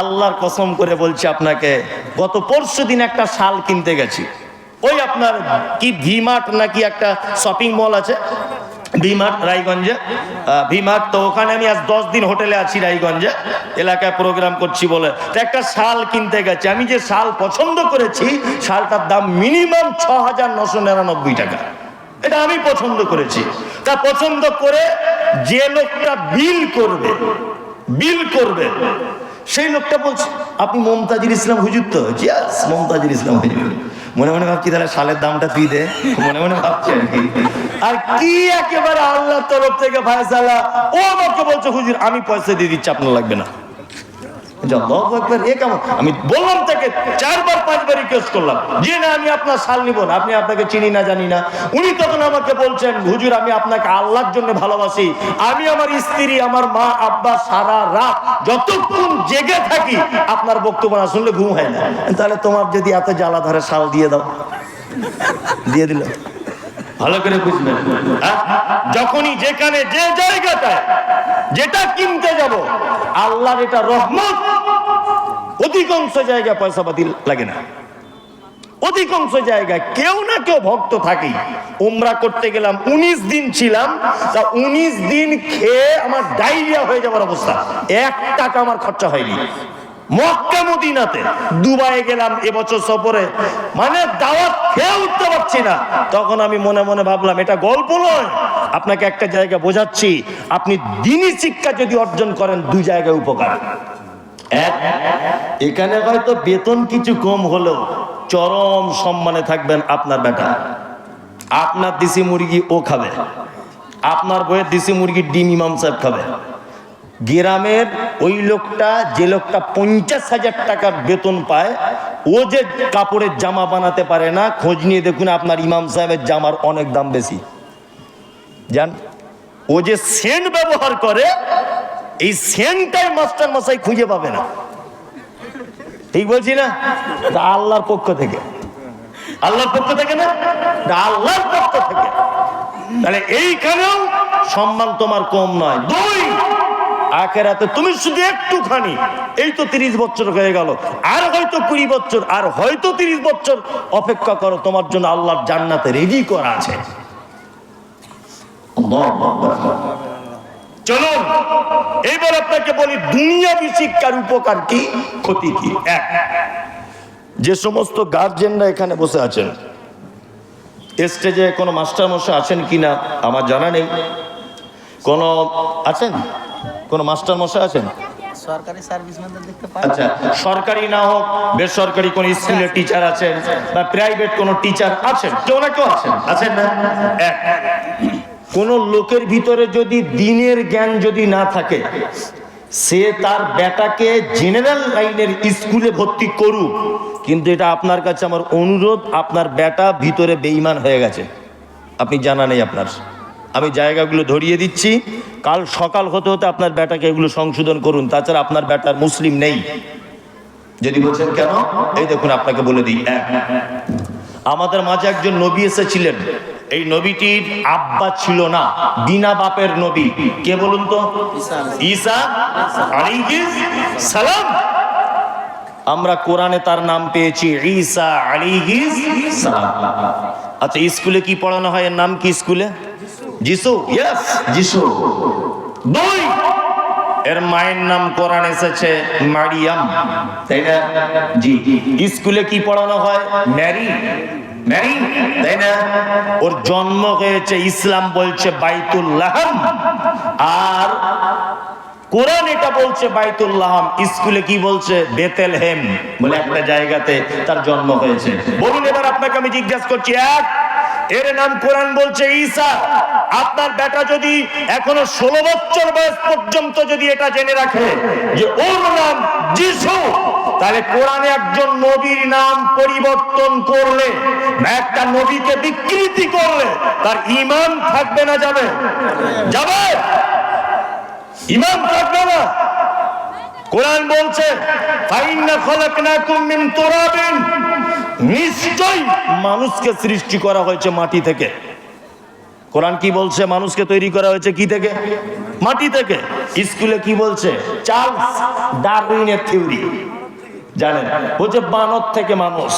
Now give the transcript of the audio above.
আল্লাহর কসম করে বলছি আপনাকে, গত পরশু দিন একটা শাল কিনতে গেছি। ওই আপনার কি ভিমার্ট নাকি একটা শপিং মল আছে? ভিমার্ট, রায়গঞ্জে। ভিমার্ট, তো ওখানে আমি আজ দশ দিন হোটেলে আছি রায়গঞ্জে। এলাকায় প্রোগ্রাম করছি বলে। তো একটা শাল কিনতে গেছি। আমি যে শাল পছন্দ করেছি, শালটার দাম মিনিমাম ছ হাজার নশো নিরানব্বই টাকা। এটা আমি পছন্দ করেছি। তা পছন্দ করে যে লোকটা বিল করবে বিল করবে সেই লোকটা বলছে, আপনি মমতাজুল ইসলাম হুজুর তো? জিয়াস মমতাজুল ইসলাম হুজুর। মনে মনে ভাবছি, তাহলে সালের দামটা তুই দে। মনে মনে ভাবছি আর কি। আর কি একেবারে আল্লাহ তরফ থেকে ফায়সালা। ও আমাকে বলছে, হুজুর, আমি পয়সা দিয়ে দিচ্ছি, আপনার লাগবে না। যে কেমন? আমি বললাম তাকে চারবার পাঁচবার রিকোয়েস্ট করলাম। যে না আমি আপনার সাল নিব না আপনি আপনাকে চিনি না জানি না। উনি তখন আমাকে বলছেন হুজুর আমি আপনাকে আল্লাহর জন্য ভালোবাসি। আমি আমার স্ত্রী আমার মা আব্বা সারা রাত যতক্ষণ জেগে থাকি আপনার বক্তব্য না শুনলে ঘুম হয় না। তাহলে তোমার যদি এত জ্বালা ধরে শাল দিয়ে দাও। দিয়ে দিল। ভালো করে বুঝবেন হ্যাঁ? যখনই যেখানে যে জায়গাটায় যেটা কিনতে যাব আল্লাহর এটা রহমত অধিকাংশ জায়গায় পয়সা পাতি লাগে না। অধিকাংশ জায়গায় কেউ না কেউ ভক্ত থাকেই। উমরা করতে গেলাম, উনিশ দিন ছিলাম, তা উনিশ দিন খেয়ে আমার ডায়রিয়া হয়ে যাওয়ার অবস্থা। এক টাকা আমার খরচা হয়নি। মক্কা মদিনাতে দুবাইয়ে গেলাম, এবছর সফরে। মানে দাওয়াত খেয়ে উঠতে পারছি না। তখন আমি মনে মনে ভাবলাম, এটা গল্প নয়। আপনাকে একটা জায়গা বোঝাচ্ছি, আপনি দিনই শিক্ষা যদি অর্জন করেন দু জায়গায় উপকার। এখানে হয়তো বেতন কিছু কম হলেও চরম সম্মানে থাকবেন আপনার বেটা। আপনার দেশি মুরগি ও খাবে। আপনার বইয়ের দেশি মুরগি ডিম ইমাম সাহেব খাবে। গ্রামের ওই লোকটা যে লোকটা পঞ্চাশ হাজার টাকার বেতন পায়, ও যে কাপড়ের জামা বানাতে পারে না, খোঁজ নিয়ে দেখুন আপনার ইমাম সাহেবের জামার অনেক দাম বেশি। জান, ও যে সেন্ট ব্যবহার করে এই সেন্টটাই মাস্টার মশাই খুঁজে পাবে না। ঠিক বলছি না? আল্লাহর পক্ষ থেকে। আল্লাহর পক্ষ থেকে না? আল্লাহর পক্ষ থেকে। তাহলে এইখানেও সম্মান তোমার কম নয়। দুই, আখেরাতে তুমি শুধু একটুখানি। এই তো তিরিশ বছর হয়ে গেল। আর হয়তো কুড়ি বছর, আর হয়তো তিরিশ বছর অপেক্ষা করো, তোমার জন্য আল্লাহর জান্নাতে রেডি করা আছে। চলুন এবার আপনাকে বলি দুনিয়াবি শিক্ষার উপকার কি ক্ষতি কি? এক যে সমস্ত গার্জেনরা এখানে বসে আছেন স্টেজে কোনো মাস্টার মশাই আছেন কিনা আমার জানা নেই। কোনো আছেন? কোনো মাস্টার মশাই আছেন? সরকারি সার্ভিসম্যানদের দেখতে পাই। আচ্ছা সরকারি না হোক বেসরকারি কোন স্কুলের টিচার আছেন বা প্রাইভেট কোন টিচার আছেন কেউ না কেউ আছেন। আছেন না? এক কোন লোকের ভিতরে যদি দিনের জ্ঞান যদি না থাকে, সে তার বেটাকে জেনারেল লাইনের স্কুলে ভর্তি করুক। কিন্তু এটা আপনার কাছে আমার অনুরোধ, আপনার বেটা ভিতরে বেইমান হয়ে গেছে। আপনি জানা নেই আপনার। আমি জায়গাগুলো ধরিয়ে দিচ্ছি। কাল সকাল হতে হতে আপনার বেটাকে এগুলো সংশোধন করুন। তাছাড়া আপনার বেটার মুসলিম নেই। যদি বলছেন কেন? এই দেখুন, আপনাকে বলে দিই। আমাদের মাঝে একজন নবী এসেছিলেন। এই নবীটির আব্বা ছিল না, বিনা বাপের নবী। কে বলুন তো? ঈসা সালাম। আমরা কোরআনে তার নাম পেয়েছি ঈসা আলাইহিস সালাম। আচ্ছা স্কুলে কি পড়ানো হয়? এর নাম কি স্কুলে? যিশু। ইয়েস যিশু। দুই। এর মায়ের নাম কোরআন এসেছে মারিয়াম। তাই না? জি। স্কুলে কি পড়ানো হয়? ম্যারি। ম্যারি তাই না? ওর জন্ম হয়েছে, ইসলাম বলছে বাইতুল্লাহ আর কোরআন এটা বলছে বাইতুল্লাহাম স্কুলে কি বলছে? বেতেল হেম বলে একটা জায়গাতে তার জন্ম হয়েছে। বলুন এবার আপনাকে আমি জিজ্ঞাসা করছি, এক এর নাম কোরআন বলছে ঈসা। আপনার বেটা যদি এখনও ষোলো বছর বয়স পর্যন্ত যদি এটা জেনে রাখে যে ওর নাম যিশু, তাহলে কোরআনে একজন নবীর নাম পরিবর্তন করলে, একটা নবীকে বিকৃতি করলে তার ইমান থাকবে না যাবে। যাবে? ইমান থাকবে না। কোরআন বলছে, ফাইন্না খলাকনাকুম মিন তুরাবিন নিশ্চয় মানুষকে সৃষ্টি করা হয়েছে মাটি থেকে। কোরআন কি বলছে? মানুষকে তৈরি করা হয়েছে কি থেকে? মাটি থেকে। স্কুলে কি বলছে? চার্লস ডারউইনের থিওরি। জানেন? বলছে বানর থেকে মানুষ।